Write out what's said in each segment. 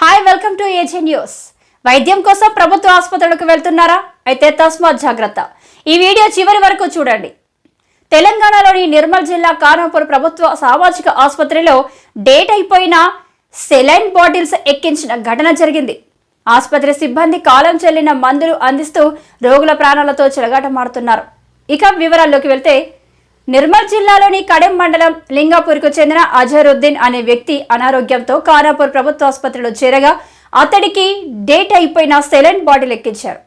Hi welcome to AG news. వైద్యం కోసం ప్రభుత్వ ఆసుపత్రులకు వెళ్తున్నారా? అయితే తస్మాత్ జాగ్రత్త. ఈ వీడియో చివరి వరకు చూడండి. తెలంగాణలోని నిర్మల్ జిల్లా ఖానాపూర్ ప్రభుత్వ సామాజిక ఆసుపత్రిలో డేట్ అయిపోయిన సెలైన్ బాటిల్స్ ఎక్కించిన ఘటన జరిగింది. ఆసుపత్రి సిబ్బంది కాలం చెల్లిన మందులు అందిస్తూ రోగుల ప్రాణాలతో చెలగాటమాడుతున్నారు. ఇక వివరాల్లోకి వెళ్తే నిర్మల్ జిల్లాలోని కడెం మండలం లింగాపూర్కు చెందిన అజరుద్దీన్ అనే వ్యక్తి అనారోగ్యంతో ఖానాపూర్ ప్రభుత్వ ఆసుపత్రిలో చేరగా అతడికి డేట్ అయిపోయిన సెలైన్ బాటిల్ ఎక్కించారు.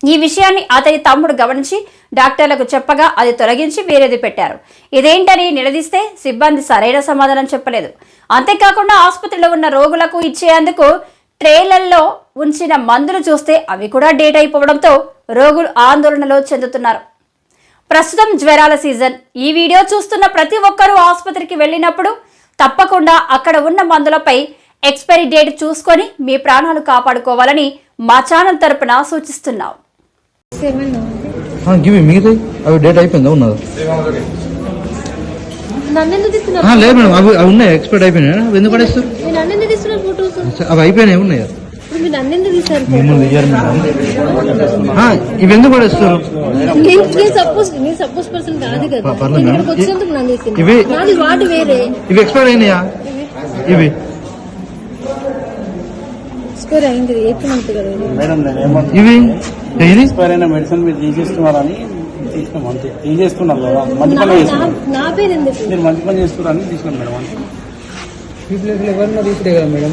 ఈ విషయాన్ని అతని తమ్ముడు గమనించి డాక్టర్లకు చెప్పగా అది తొలగించి వేరేది పెట్టారు. ఇదేంటని నిలదీస్తే సిబ్బంది సరైన సమాధానం చెప్పలేదు. అంతేకాకుండా ఆసుపత్రిలో ఉన్న రోగులకు ఇచ్చేందుకు ట్రేలల్లో ఉంచిన మందులు చూస్తే అవి కూడా డేట్ అయిపోవడంతో రోగులు ఆందోళనలో చెందుతున్నారు. ప్రస్తుతం జ్వరాల సీజన్. ఈ వీడియో చూస్తున్న ప్రతి ఒక్కరూ ఆసుపత్రికి వెళ్ళినప్పుడు తప్పకుండా అక్కడ ఉన్న మందులపై ఎక్స్పైరీ డేట్ చూసుకొని మీ ప్రాణాలు కాపాడుకోవాలని మా ఛానల్ తరపున సూచిస్తున్నాం. సెవెన్ గివి మిగతా అవి డేట్ అయిపోయిందా ఉన్నదా? నన్ను ఎందుకు తీస్తున్నారు? ఆ, లేదు మేడం అవి అవి ఉన్నాయి ఎక్స్పైర్డ్ అయిపోయినాయి. ఎందుకు పడేస్తారు? అవి అయిపోయినాయి ఉన్నాయి. మేడం ఆ, ఇవి ఎక్స్పైర్డ్ అయినాయా? ఇవి. ఇవి. ఇది. ఎక్స్పైర్ అయిన మెడిసిన్ మీరు తీసేస్తున్నారని తీసుకున్నాం అంతే. తీసేస్తున్నాం కదా. మంచి పని నా- చేస్తున్నాం నా పేరు ఎందుకు? మీరు మంచి పని చేస్తున్నారని తీసుకున్నాం మేడం అంతే. ఎవరినో తీసుడే కదా మేడం